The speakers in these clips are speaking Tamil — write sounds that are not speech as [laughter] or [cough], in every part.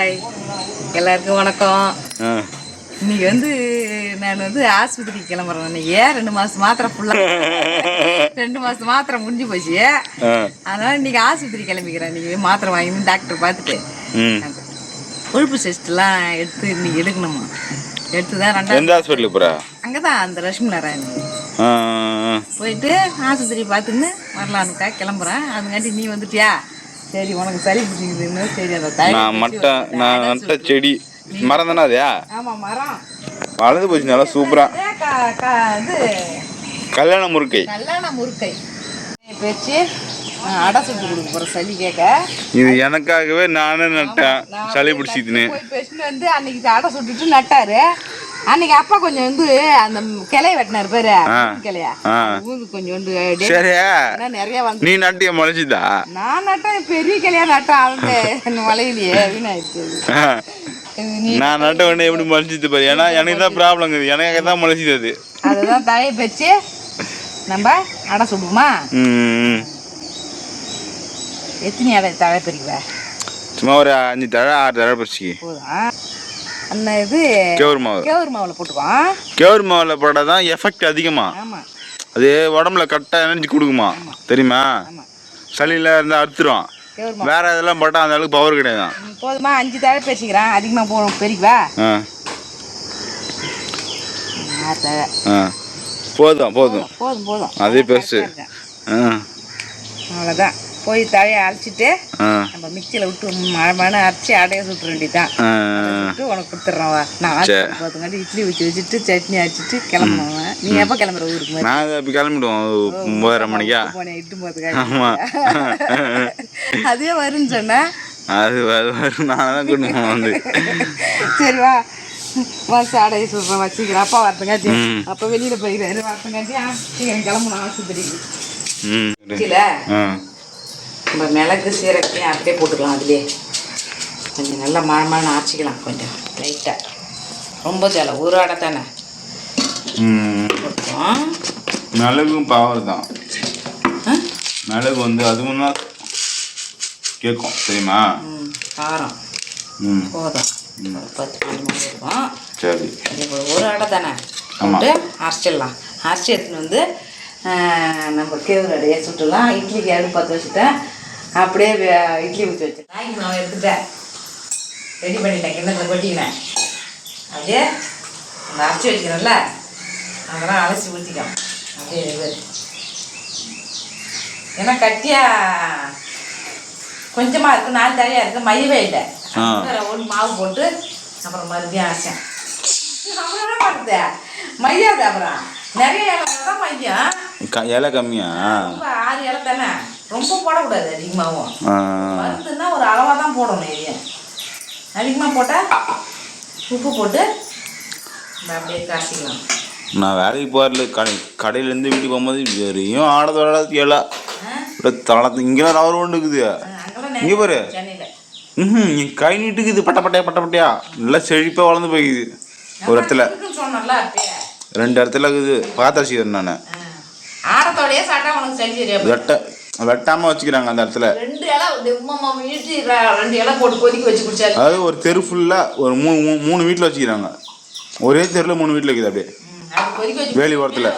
ஹாய் எல்லாருக்கும் வணக்கம். இன்னைக்கு வந்து நான் வந்து ஆஸ்பத்திரிக்கு கிளம்புறேன் இன்னைக்கு ரெண்டு மாசம் மாத்திரை ஃபுல்லா [laughs] ரெண்டு மாசம் மாத்திரை முடிஞ்சு போச்சு. அதனால இன்னைக்கு ஆஸ்பத்திரி கிளம்பிக்கிறேன். இன்னைக்கு மாத்திரை வாங்கி டாக்டர் பார்த்துட்டு. கொழுப்பு டெஸ்ட்லாம் எடுத்து இன்னைக்கு எடுக்கணுமா? எடுத்து தான் ரெண்டாவது எந்த ஹாஸ்பிட்டலுக்கு போறா? அங்கே தான் அந்த லட்சுமி நாராயண் ஆ, ஆ, போயிட்டு ஆஸ்பத்திரி பார்த்துன்னு வரலான்னுக்கா கிளம்புறேன். அதுங்காட்டி நீ வந்துட்டியா? சரி உனக்கு சளி பிடிக்குதுன்னு சரி. தயவு நான் மட்டை நான் நட்ட செடி மரம் தானே அதையா ஆமா மரம். வளர்ந்து போச்சு நல்லா சூப்பரா. அதே க- க- இது. கல்யாண முருக்கை கல்யாண முறுக்கை. பேச்சு. அடை சுட்டு கொடுக்க போறேன் சளி கேட்க. இது எனக்காகவே நானே நட்டேன். சளி பிடிச்சிதுன்னு. பேசிட்டு வந்து அன்னைக்கு அடை சுட்டுட்டு நட்டாரு. அன்னைக்கு அப்பா கொஞ்சம் வந்து அந்த கிளைய வெட்டினாரு பேரு. கிளையா. ஊந்து டே- சரியா? ஏன்னா நிறைய வந்து நீ நட்டிய முளைச்சிதா? நான் நட்டேன் பெரிய கிளையா நட்டேன் அவங்க மலையிலேயே வீணாயிடுச்சு நான் நட்ட உடனே எப்படி முளைச்சிது பாரு? ஏன்னா எனக்கு தான் ப்ராப்ளம் எனக்கு தான் முளைச்சிது அது. அதுதான் தலையை வச்சு நம்ம அடை சுடுவோமா? ம். எத்தனை அடை தழை பிரிக்குவ? சும்மா ஒரு அஞ்சு தழை ஆறு தழை பறிச்சிக்கு போதும்? அந்த இது கேவுரு மாவு. கேவுரு மாவில் போட்டுக்குவோம். கேவுரு மாவில் போட்டால் தான் எஃபெக்ட் அதிகமா. ஆமாம் அது உடம்புல கரெக்டாக எனர்ஜி கொடுக்குமா? தெரியுமா? சளியில் இருந்து அறுத்துரும். கேவுரு மாவு. வேற இதெல்லாம் போட்டால் அந்த அளவுக்கு பவர் கிடையாது. போதுமா? அஞ்சு தழை பிரிச்சுக்கிறேன் அதிகமாக போடும் பெருக்குவா ஆ. ஆறு ஆ. போதும் போதும். போதும் போதும் அதே பெருசு. ஆ. அவ்வளோதான் போய் தழையை அரைச்சிட்டு நம்ம மிக்சியில் விட்டு மழை அரைச்சி அடைய சுட்டுற வேண்டியதான் உனக்கு கொடுத்துட்றேன் வா. நான். பார்த்துக்காட்டி இட்லி ஊற்றி வச்சுட்டு சட்னி அரைச்சிட்டு கிளம்புவேன். நீ எப்போ கிளம்புற ஊருக்கு நான் இப்போ கிளம்பிடுவோம். ஒம்பதரை மணிக்கா? போனேன் இட்டு போகிறதுக்காக [laughs] அதே வரும்னு சொன்னேன் அது வரும். நான் தான் கூட்டணும் வந்து சரி வா. வச்சு அடைய சொல்கிறேன் வச்சுக்கிறேன். அப்பா வரத்துங்காட்டி. அப்போ வெளியில் போய்க்கிறாரு வரத்துங்காட்டி சீக்கிரம் கிளம்பணும் ஆஸ்பத்திரிக்கு. நம்ம மிளகு சீரகையும் அப்படியே போட்டுக்கலாம் அதுலேயே. கொஞ்சம் நல்லா மழை மழை அரைச்சிக்கலாம் கொஞ்சம் லைட்டாக ரொம்ப தேவை ஒரு அடை தானே? மிளகும் பவர் தான்? மிளகு வந்து அதுவும் தான் கேட்கும் தெரியுமா? ம் காரம். போதும். பத்து இருக்கும் சரி. ஒரு அடை தானே. போட்டு அரைச்சிடலாம். அரைச்சி எடுத்துன்னு வந்து நம்ம கேவுரு அடையை சுட்டுலாம் இட்லிக்கு அடுப்பு பற்ற வச்சுட்டேன். அப்படியே இட்லி ஊற்றி வச்சு ராகி மாவு எடுத்துட்டேன். ரெடி பண்ணிட்டேன். கிண்ணத்தில் கொட்டிக்கினேன் அப்படியே அந்த அரைச்சி வச்சுக்கிறேன்ல. அதெல்லாம் அலசி ஊற்றிக்கலாம் அப்படியே இது. ஏன்னா கட்டியா கொஞ்சமாக இருக்குது நாலு தரையாக இருக்குது மையவே இல்லை. ஒன்று மாவு போட்டு அப்புறம் மறுபடியும் அரைச்சேன். அப்புறம் பண்ணுறது மையாது அப்புறம்? நிறைய இலை தான் மையம் க இலை கம்மியா? ரொம்ப ஆறு இலை தானே? ரொம்ப போடக்கூடாது அதிகமாகவும் மருந்துன்னா ஒரு அளவாக தான் போடணும் எதையும் அதிகமாக போட்டால் உப்பு போட்டு அப்படியே காய்ச்சிக்கலாம் நான் வேலைக்கு போகிறல கடை கடையிலேருந்து வீட்டுக்கு போகும்போது வெறியும் ஆடது ஆடாது? இப்படி தளத்து இங்கெல்லாம் ரவர் ஒன்று இருக்குது. இங்கே பாரு. ம் நீ கை நீட்டுக்குது பட்ட பட்டையா பட்ட பட்டையா. நல்லா செழிப்பாக வளர்ந்து போய்க்குது. ஒரு இடத்துல. ரெண்டு இடத்துல இருக்குது. பாத்திரசிக்கிறேன் நான். ஆடத்தோடயே சாப்பிட்டா உனக்கு சரி வெட்டாமல் வச்சுக்கிறாங்க அந்த இடத்துல. ரெண்டு இலை ரெண்டு இலை போட்டு கொதிக்க வச்சு குடிச்சாரு. அதாவது ஒரு தெரு ஃபுல்லாக ஒரு மூணு மூணு வீட்டில் வச்சுக்கிறாங்க. ஒரே தெருவில் மூணு வீட்டில் இருக்குது அப்படியே. வேலி ஓரத்துல.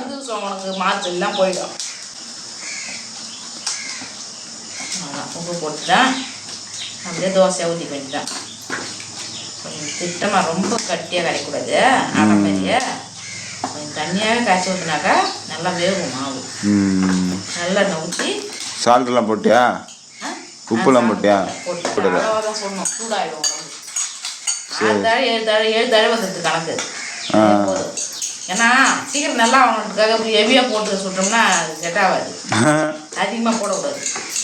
எல்லாம் போயிடும். உப்பு போட்டுட்டேன் அப்படியே தோசை ஊற்றி பண்ணிட்டேன். கொஞ்சம் திட்டமாக ரொம்ப கட்டியாக கரைக்கூடாது அரை மாதிரியே. கொஞ்சம் தண்ணியாகவே காய்ச்சி ஊற்றினாக்கா நல்லா வேகும் மாவு. ம். நல்லெண்ணெய் ஊற்றி சால்ட்டெல்லாம் போட்டியா உப்புலாம் போட்டியா? போட்டு போதும் ஏன்னா சீக்கிரம் நல்லா அப்படி ஹெவியாக போட்டு சுட்டோம்னா செட் ஆகாது அதிகமாக போடக்கூடாது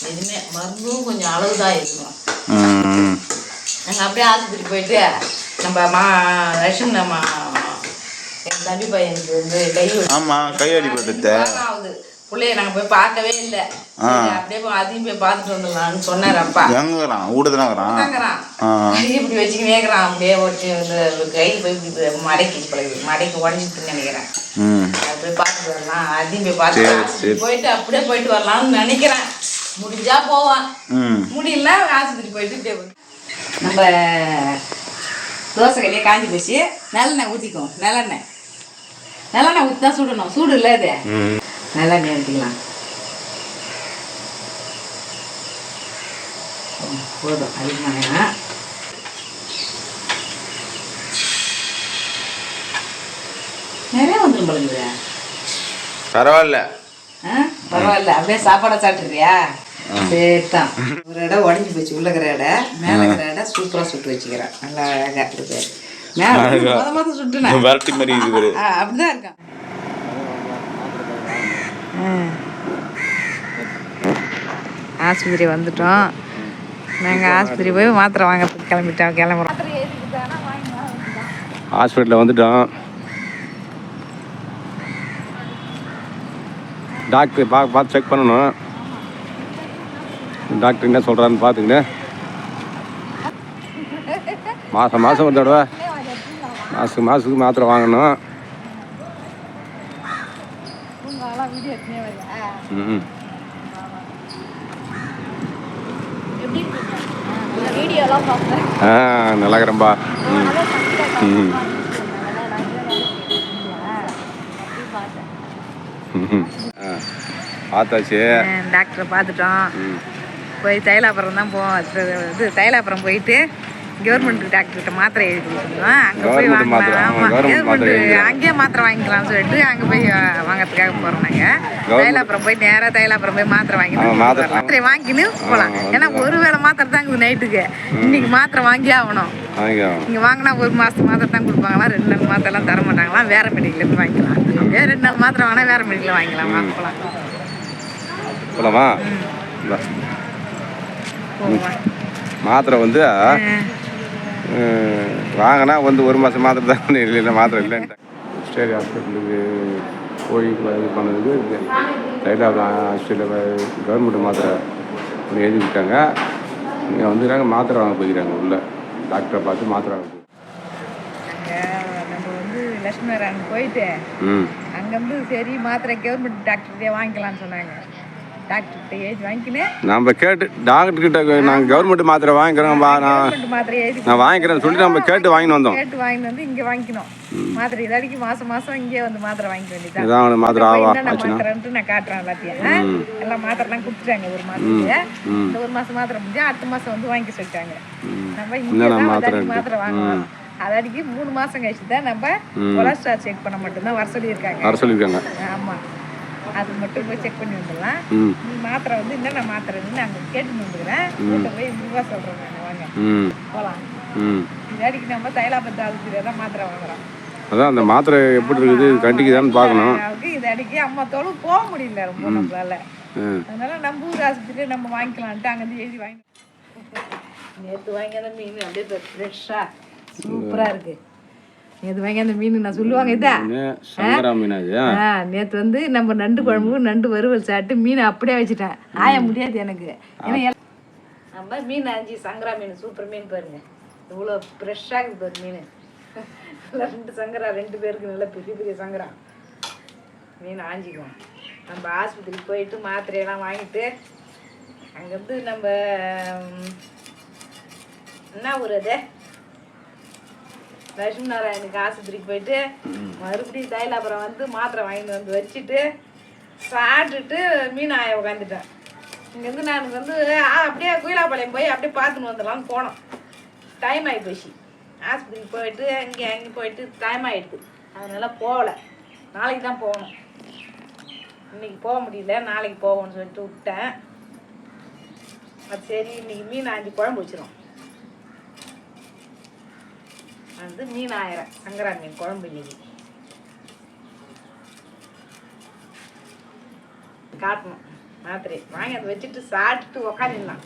எதுவுமே மருந்தும் கொஞ்சம் அளவு தான் இருக்கணும் ம் நாங்கள் அப்படியே ஆஸ்பத்திரி போயிட்டு நம்ம மா லட்சுமி நம்ம என் தம்பி பையனுக்கு வந்து கை. ஆமாம் கை வாரம் ஆகுது பிள்ளைய நாங்கள் போய் பார்க்கவே இல்லை. அப்படியே போய் அதையும் போய் பார்த்துட்டு வந்துடலாம்னு சொன்னார் அப்பா எங்கறான் ஊடுதானங்கிறான் இப்படி வச்சுக்கினே இருக்கிறான் அப்படியே ஒட்டி இந்த கை போய் இப்படி மடக்கி பழகுது மடக்கி உடஞ்சிட்டுன்னு நினைக்கிறேன். போய் பார்த்துட்டு வரலாம் அதையும் போய் பார்த்து. போயிட்டு அப்படியே போயிட்டு வரலாம்னு நினைக்கிறேன். முடிஞ்சா போவான். ம். முடியல ஆஸ்பத்திரி போயிட்டு வந்து- நம்ம தோசை கல்லையே காஞ்சி போச்சு. நல்லெண்ணெய் ஊற்றிக்குவோம் நல்லெண்ணெய். நல்லெண்ணெய் ஊற்றி தான் சுடணும். சூடு இல்லை அது ம் நல்லெண்ணெய் ஊற்றிக்கலாம் போதும். அதிகமாக வேணாம் நிறைய வந்துடும் பழங்குது பரவாயில்ல. ஆ பரவாயில்ல. அப்படியே சாப்பாடை சாப்பிட்றியா சரி தான் ஒரு இடம் உடஞ்சி போச்சு. உள்ள இருக்கிற இடம் மேலே இருக்கிற இடம் சூப்பராக சுட்டு வச்சுக்கிறேன். நல்லா அழகாக இருக்கு. மேலே மொதல் இருக்குது ஆ அப்படிதான் இருக்கான். ஆஸ்பத்திரி வந்துட்டோம். நாங்கள் ஆஸ்பத்திரி போய் மாத்திரை வாங்கிறதுக்கு கிளம்பிட்டோம் கிளம்புறோம். ஹாஸ்பிட்டலில் வந்துட்டோம். டாக்டர் பா பார்த்து செக் பண்ணணும். டாக்டர் என்ன சொல்கிறான்னு பார்த்துக்கின்னு மாதம் மாதம் ஒரு தடவை. மாதம் மாதத்துக்கு மாத்திரை வாங்கணும் ம் வீடியோலாம் பார்ப்பேன் ஆ நல்லா இருக்கிறேன்பா ம். ம் ஆ பார்த்தாச்சு. டாக்டரை பார்த்துட்டோம். போய் தைலாபுரம் தான் போவோம் இது தைலாபுரம் போயிட்டு கவர்மெண்ட் டாக்டர்கிட்ட மாத்திரை எழுதி கொடுத்துருவோம் அங்கே போய் வாங்கலாம் கவர்மெண்ட் அங்கேயே மாத்திரை வாங்கிக்கலாம்னு சொல்லிட்டு அங்கே போய் வாங்கறதுக்காக போகிறோம் நாங்கள் தைலாபுரம் போய் நேராக தைலாபுரம் போய் மாத்திரை ஆமா, மாத்திரை- வாங்கின்னு போகலாம் ஏன்னா ஒரு வேளை மாத்திரை தான் இருக்குது நைட்டுக்கு. இன்னைக்கு மாத்திரை வாங்கி ஆகணும். இங்கே வாங்கினா ஒரு மாதத்து மாத்திரை தான் கொடுப்பாங்களா? ரெண்டு நாள் மாத்திரைலாம் தர மாட்டாங்களாம் வேறு மெடிக்கலில் போய் வாங்கிக்கலாம். அப்படியே ரெண்டு நாள் மாத்திரை வாங்கினா வேறு மெடிக்கலில் வாங்கிக்கலாம். வாங்க போகலாம் மாத்திரை வந்து வாங்கினா வந்து ஒரு மாதம் மாத்திரை தான் இல்லைன்னா மாத்திரை இல்லைன்ட்டு ஸ்டேட் ஹாஸ்பிட்டலுக்கு போய் இது பண்ணதுக்கு ரைட் ஹாஸ்பிட்டலில் கவர்மெண்ட் மாத்திரை ஒன்று எழுதி விட்டாங்க. இங்கே வந்துக்கிறாங்க மாத்திரை வாங்க போய்க்கிறாங்க உள்ள. டாக்டரை பார்த்து மாத்திரை வாங்க நம்ம வந்து லட்சுமி நாராயணன் போயிட்டு ம். அங்கேருந்து சரி மாத்திரை கவர்மெண்ட் டாக்டர்கிட்டே வாங்கிக்கலாம்னு சொன்னாங்க. டாக்டர்கிட்ட எழுதி வாங்கிக்கினேன் நம்ம கேட்டு டாக்டர் கிட்ட நாங்கள் கவர்மெண்ட் மாத்திரை வாங்கிக்கிறோம்பா நான் நான் வாங்கிக்கிறேன்னு சொல்லிட்டு நம்ம கேட்டு வாங்கின்னு வந்தோம். கேட்டு வாங்கிட்டு வந்து இங்கே வாங்கிக்கணும். மாத்திரை இதாடிக்கு மாதம் மாதம் இங்கே வந்து மாத்திரை வாங்கிக்க வேண்டியதான் இதான் மாத்திரை ஆவா மாத்திரைன்ட்டு நான் காட்டுறேன் எல்லாத்தையும்? எல்லாம் மாத்திரைலாம் கொடுத்துட்டாங்க ஒரு மாதத்துக்கு இந்த ஒரு மாதம் மாத்திரை முடிஞ்சா அடுத்த மாதம் வந்து வாங்கிக்க சொல்லிட்டாங்க. நம்ம இங்கே மாத்திரை வாங்கணும். அதாடிக்கு மூணு மாதம் கழிச்சு தான் நம்ம கொலஸ்ட்ரால் செக் பண்ண மட்டும்தான் வர சொல்லியிருக்காங்க. வர சொல்லியிருக்காங்க. ஆமாம் அது மட்டும் போய் செக் பண்ணி வந்துடலாம். நீ மாத்திரை வந்து என்னென்ன மாத்திரைன்னு அங்கே கேட்டு வந்துக்கிறேன் போய் முடிவாக சொல்கிறேன் நான் வாங்க. போகலாம் இதாடிக்கு நம்ம தைலாபத்து ஆஸ்பத்திரியில் தான் மாத்திரை வாங்குறோம். அதான் அந்த மாத்திரை எப்படி இருக்குது கண்டிக்குதான்னு பார்க்கணும். அதுக்கு இதாடிக்கு அம்மா தோಳು போக முடியல ரொம்ப நம்மளால. அதனால நம்ம ஊர் ஆஸ்பத்திரியில் நம்ம வாங்கிக்கலான்ட்டு அங்கேருந்து எழுதி வாங்கி நேற்று வாங்கி அந்த மீன் அப்படியே ஃப்ரெஷ்ஷாக சூப்பராக இருக்கு. நேற்று வாங்கி அந்த மீன் நான் சொல்லுவாங்க இதா? நேற்று வந்து நம்ம நண்டு குழம்பு நண்டு வறுவல் சாப்பிட்டு மீனை அப்படியே வச்சுட்டேன். ஆய முடியாது எனக்கு. ஏன்னா நம்ம மீன் அஞ்சு சங்கரா மீன் சூப்பர் மீன் பாருங்க. இவ்வளோ ஃப்ரெஷ்ஷாக இருக்குது பாரு மீன். [laughs] ரெண்டு சங்கரா ரெண்டு பேருக்கு நல்ல பெரிய பெரிய சங்கரா. மீன் ஆஞ்சிக்குவோம். நம்ம ஆஸ்பத்திரிக்கு போயிட்டு மாத்திரையெல்லாம் வாங்கிட்டு அங்கேருந்து நம்ம என்ன ஊர் அது? லட்சுமி நாராயணுக்கு ஆஸ்பத்திரிக்கு போயிட்டு மறுபடியும் தைலாபுரம் வந்து மாத்திரை வாங்கிட்டு வந்து வச்சுட்டு சாப்பிட்டுட்டு மீன் ஆய உட்காந்துட்டேன் இங்கேருந்து நான் வந்து அப்படியே குயிலாப்பாளையம் போய் அப்படியே பார்த்துன்னு வந்துடலாம்னு போனோம். டைம் ஆகி போச்சு. ஆஸ்பத்திரிக்கு போயிட்டு அங்கே அங்கே போயிட்டு டைம் ஆகிடுது அதனால போகல. நாளைக்கு தான் போகணும். இன்னைக்கு போக முடியல. நாளைக்கு போவோம்னு சொல்லிட்டு விட்டேன். அது சரி இன்னைக்கு மீன் ஆஞ்சி குழம்பு வச்சிரும் வந்து மீன் ஆயிரம் சங்கரா மீன் குழம்பு இன்னைக்கு. காட்டணும். மாத்திரை. வாங்கி அதை வச்சுட்டு சாப்பிட்டுட்டு உக்காந்துடலாம்.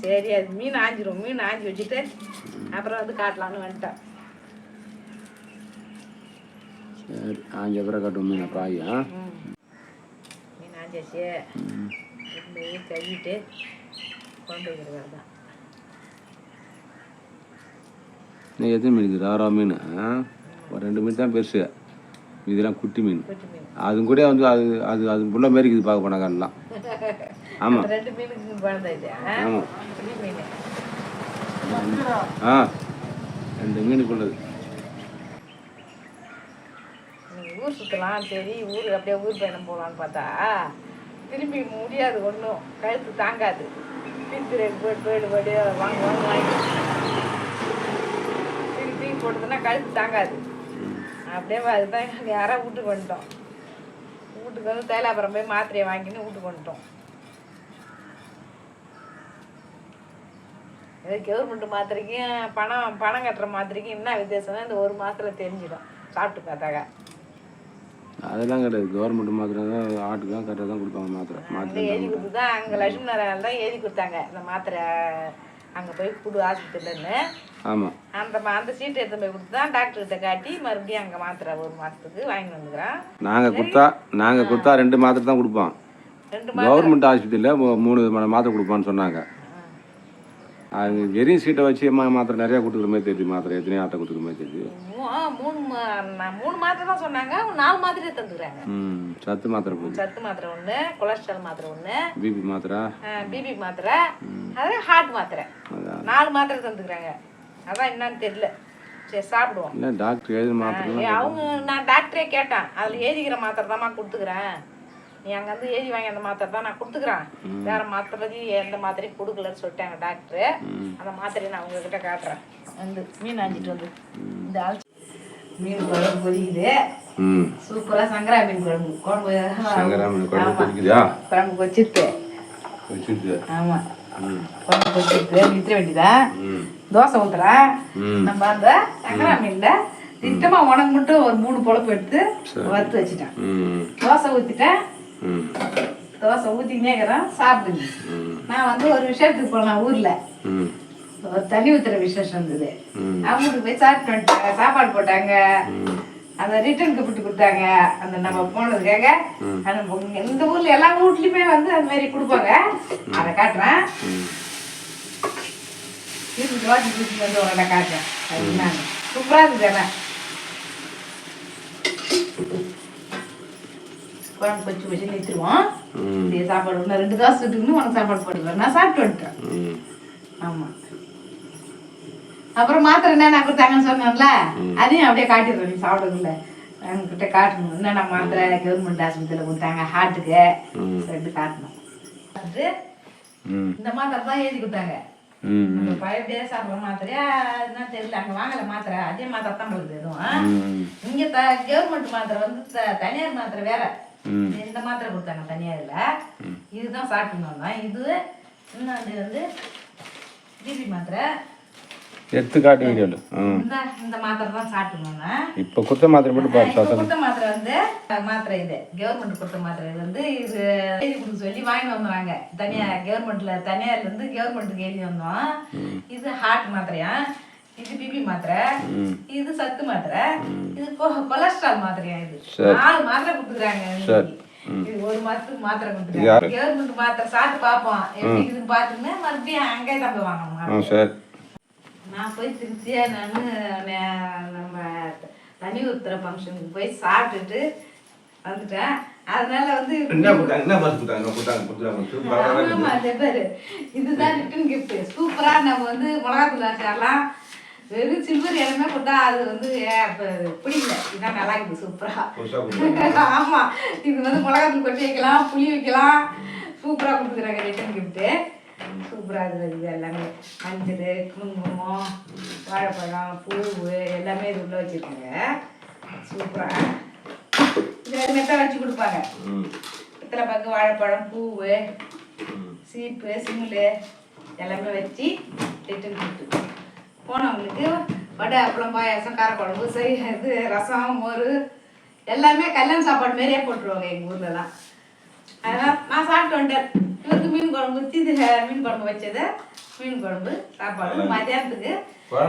சரி அது மீன் ஆஞ்சிரும். மீன் ஆஞ்சி வச்சுட்டு அப்புறம் வந்து காட்டலான்னு வந்துட்டேன் சரி ஆஞ்ச அப்புறம் கட்டும் மீன் பாய் ஆ ம். மீன் ஆஞ்சாச்சு கழுவிட்டு குழம்பு வைக்கிறது நீ எத்தனை மீன் இருக்குது? ஆறா மீன். ஒரு ரெண்டு மீன் தான் பெருசு. இதெல்லாம் குட்டி மீன். அது கூட வந்து அது அது அது புள்ள மாரி இருக்குது பார்க்க ஆமாம் இது ஆ? ஆமாம் மீன். ஆ. ரெண்டு மீன் கொண்டது இன்னைக்கு ஊர் சுற்றலாம் சரி ஊர் அப்படியே ஊர் பயணம் போகலான்னு பார்த்தா திரும்பி முடியாது ஒன்றும் கழுத்து தாங்காது. திருப்பி போயிட்டு போயிட்டு போயிட்டு வாங்க வாங்க வாங்கி. போட்டதுன்னா கழுத்து தாங்காது. அப்படியே அதுதான் யாராவது வீட்டுக்கு வந்துட்டோம். வீட்டுக்கு வந்து தைலாபுரம் போய் மாத்திரையை வாங்கின்னு வீட்டுக்கு வந்துட்டோம். இது கவர்மெண்ட் மாத்திரைக்கும் பணம் பணம் கட்டுற மாத்திரைக்கும் என்ன வித்தியாசம்னா இந்த ஒரு மாசத்துல தெரிஞ்சிடும். சாப்பிட்டு பார்த்தாக்கா. அதெல்லாம் கிடையாது. கவர்மெண்ட் மாத்திரை தான் ஆட்டுக்கு தான் கரெக்டாக தான் கொடுப்பாங்க மாத்திரை. மாத்திரை எழுதி கொடுத்து தான் அங்கே லட்சுமி நாராயணன் தான் எழுதி கொடுத்தாங்க. இந்த மாத்திரை அங்கே போய் கொடு ஆஸ்பத்திரியிலன்னு ஆமாம் அந்த அந்த சீட்டு எடுத்து போய் கொடுத்து தான் டாக்டர்கிட்ட காட்டி மறுபடியும் அங்கே மாத்திரை ஒரு மாதத்துக்கு வாங்கிட்டு வந்துக்கிறேன். நாங்கள் கொடுத்தா நாங்கள் கொடுத்தா ரெண்டு மாத்திரை தான் கொடுப்போம் கவர்மெண்ட் ஆஸ்பத்திரியில் மூணு மாத்திரை கொடுப்பான்னு சொன்னாங்க. அது வெறும் சீட்டை வச்சு மா- மாத்திரை நிறையா மாதிரி தெரியுது மாத்திரை எத்தனையோ ஆட்டை கொடுக்குற மாதிரி தெரியுது. மூணு மா- நான் மூணு மாத்திரை தான் சொன்னாங்க. நாலு மாத்திரையே தந்துக்கிறாங்க ம் சத்து மாத்திரை சத்து மாத்திரை ஒன்று கொலஸ்ட்ரால் மாத்திரை ஒன்று பிபி மாத்திரை? பிபி மாத்திரை அது ஹார்ட் மாத்திரை. நாலு மாத்திரை தந்துக்கிறாங்க அதான் என்னன்னு தெரியல. சரி சாப்பிடுவோம். இல்லை டாக்டர் எழுதி மாத்திரை அவங்க நான் டாக்டரே கேட்டேன். அதில் எழுதிக்கிற மாத்திரை தான்மா கொடுத்துக்கிறேன். நீ அங்கேருந்து எழுதி வாங்கி அந்த மாத்திரை தான் நான் கொடுத்துக்கிறேன். வேற மாத்திரை பற்றி எந்த மாத்திரையும் கொடுக்கலன்னு சொல்லிட்டாங்க டாக்டரு. அந்த மாத்திரையை நான் உங்ககிட்ட காட்டுறேன். வந்து மீன் ஆஞ்சிட்டு வந்து. இந்த ஆள் மீன் குழம்பு பொரிக்குது. ம். சூப்பராக சங்கரா மீன் குழம்பு. குழம்பு சங்கரா மீன் குழம்பு ஆமா. கொதிக்குதா குழம்பு வச்சிட்டு வச்சுட்டு ஆமாம் குழம்பு வச்சிட்டு வித்துற வேண்டியதான் ம். தோசை ஊத்துறேன் ம். நம்ம அந்த சங்கரா மீன்ல திட்டமா உனக்கு மட்டும் ஒரு மூணு பொழப்பு எடுத்து வறுத்து வச்சுட்டேன். தோசை ஊத்திட்டேன். ம் தோசை ஊத்திக்கினே இருக்கிறேன் சாப்பிடுங்க. நான் வந்து ஒரு விஷயத்துக்கு போனேன் ஊர்ல. ஒரு தண்ணி ஊத்துற விசேஷம் இருந்தது. அவங்களுக்கு போய் சாப்பிட்டு வந்துட்டாங்க சாப்பாடு போட்டாங்க. அந்த ரிட்டர்ன் கிஃப்ட் கொடுத்தாங்க. அந்த நம்ம போனதுக்காக அந்த இந்த ஊர்ல எல்லா வீட்லயுமே வந்து அந்த மாதிரி கொடுப்பாங்க. அதை காட்டுறேன். வீட்டுக்கு வாட்டி வீட்டுக்கு வந்து உங்களை காட்டுறேன். அது என்னன்னு சூப்பரா இருக்குது எல்லாம் குழம்பு வச்சு வச்சு நிறுத்துருவோம் ம். இதே சாப்பாடு இன்னும் ரெண்டு காசு விட்டுக்கணும் உனக்கு சாப்பாடு போட்டுக்கலாம். நான் சாப்பிட்டு வந்துட்டேன். ம். ஆமா. அப்புறம் மாத்திரை என்ன கொடுத்தாங்கன்னு சொன்னேன்ல? அதையும் அப்படியே காட்டிடுறேன். நீ சாப்பிடக்குள்ள என்கிட்ட காட்டணும். என்னென்ன மாத்திரை கவர்மெண்ட் ஆஸ்பத்திரியில் கொடுத்தாங்க ஹார்ட்டுக்கு ரெண்டு காட்டணும். அது ம். இந்த மாத்திரை தான் எழுதி கொடுத்தாங்க. பழைய சாப்பிட்ற மாத்திரையா என்ன தெரியல. அங்கே வாங்கல மாத்திரை. அதே மாத்திரை தான் போகுது எதுவும் ம் இங்க த கவர்மெண்ட் மாத்திரை வந்து தனியார் மாத்திரை வேற. இந்த மாத்திரை கொடுத்தாங்க தனியார்ல. இதுதான் சாப்பிட்டுருந்தோம் இது இன்னொன்று வந்து பிபி மாத்திரை. எடுத்து காட்டு வீடியோவில் ம் இந்த இந்த மாத்திரை தான் சாப்பிட்டுருந்தோம் இப்போ குத்த மாத்திரை போட்டு பாரு இப்போ சாத்தம் கொடுத்த மாத்திரை வந்து மாத்திரை இது. கவர்மெண்ட் கொடுத்த மாத்திரை இது வந்து இது எழுதி கொடுக்க சொல்லி வாங்கி வந்துறாங்க தனியா கவர்மெண்ட்ல தனியார்ல இருந்து கவர்மெண்ட்டுக்கு எழுதி வந்தோம். இது ஹார்ட் மாத்திரையா? இது பிபி மாத்திரை இது சத்து மாத்திரை இது கொலஸ்ட்ரால் மாத்திரையா இது? நாலு மாத்திரை கொடுத்துக்கிறாங்க. இது ஒரு மாசத்துக்கு மாத்திரை கொடுத்துருக்காங்க. கவர்மெண்ட் மாத்திரை சாப்பிட்டு பார்ப்போம். எப்படி இருக்குன்னு பார்த்துன்னு மறுபடியும் அங்கே தான் போய் வாங்கணும். நான் போய் திருப்தியா நான் நம்ம தனி ஊத்துற ஃபங்க்ஷனுக்கு போய் சாப்பிட்டுட்டு வந்துட்டேன். அதனால வந்து என்ன கொடுத்தாங்க? என்ன கொடுத்தாங்க? கொடுத்தாங்க இதுதான் ரிட்டன் கிஃப்ட் சூப்பரா நம்ம வந்து மிளகாத்தூள் அச்சாரலாம் வெறும் சில்வர் எல்லாமே கொடுத்தா அது வந்து பிடிக்கல. இதான் நல்லா இருக்குது சூப்பரா ஆமா. இது வந்து மிளகாத்தூள் கொட்டி வைக்கலாம் புளி வைக்கலாம். சூப்பரா கொடுத்துக்கிறாங்க ரிட்டன் கிஃப்ட்டு சூப்பரா இருக்குது இது எல்லாமே. மஞ்சள் குங்குமம் வாழைப்பழம் பூவு எல்லாமே இது உள்ள வச்சிருக்காங்க. சூப்பரா. இது அதுமாரி தான் வச்சு கொடுப்பாங்க. பித்தளை பாக்கு வாழைப்பழம் பூவு சீப்பு சிமிழ் எல்லாமே வச்சு ரிட்டன் கொடுத்து போனவங்களுக்கு வடை அப்பளம் பாயாசம் காரக்குழம்பு சரி இது ரசம் மோர் எல்லாமே கல்யாண சாப்பாடு மாதிரியே போட்டுருவாங்க எங்கள் ஊர்லலாம். அதனால் நான் சாப்பிட்டு வந்துட்டேன். இவருக்கு மீன் குழம்பு இது மீன் குழம்பு வச்சது. மீன் குழம்பு சாப்பாடு மதியானத்துக்கு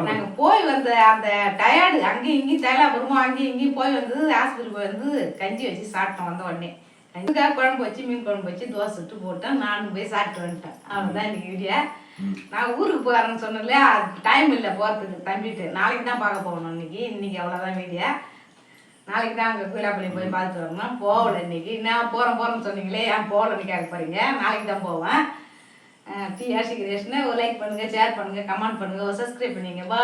நாங்கள் போய் வந்த அந்த டயர்டு அங்கேயும் இங்கேயும் தைலாபுரமும் அங்கேயும் இங்கேயும் போய் வந்து ஆஸ்பத்திரி போய் வந்து கஞ்சி வச்சு சாப்பிட்டோம் வந்த உடனே. கஞ்சிக்காக குழம்பு வச்சு மீன் குழம்பு வச்சு தோசை சுட்டு போட்டேன் நானும் போய் சாப்பிட்டு வந்துட்டேன். அவ்வளோதான் இன்னைக்கு வீடியோ நான் ஊருக்கு போகிறேன்னு சொன்னேன்ல டைம் இல்லை போகிறதுக்கு தம்பிட்டு நாளைக்கு தான் பார்க்க போகணும் இன்னைக்கு இன்னைக்கு அவ்வளோதான் வீடியோ நாளைக்கு தான் அங்கே குயிலாப்பள்ளி போய் பார்த்துட்டு வரணும் போகல இன்னைக்கு நான் போகிறேன் போகிறேன்னு சொன்னீங்களே ஏன் போகலன்னு கேட்க போகிறீங்க நாளைக்கு தான் போவேன் பிஆர்சி கிரியேஷனை ஒரு லைக் பண்ணுங்க ஷேர் பண்ணுங்க கமெண்ட் பண்ணுங்க சப்ஸ்கிரைப் பண்ணிங்க பா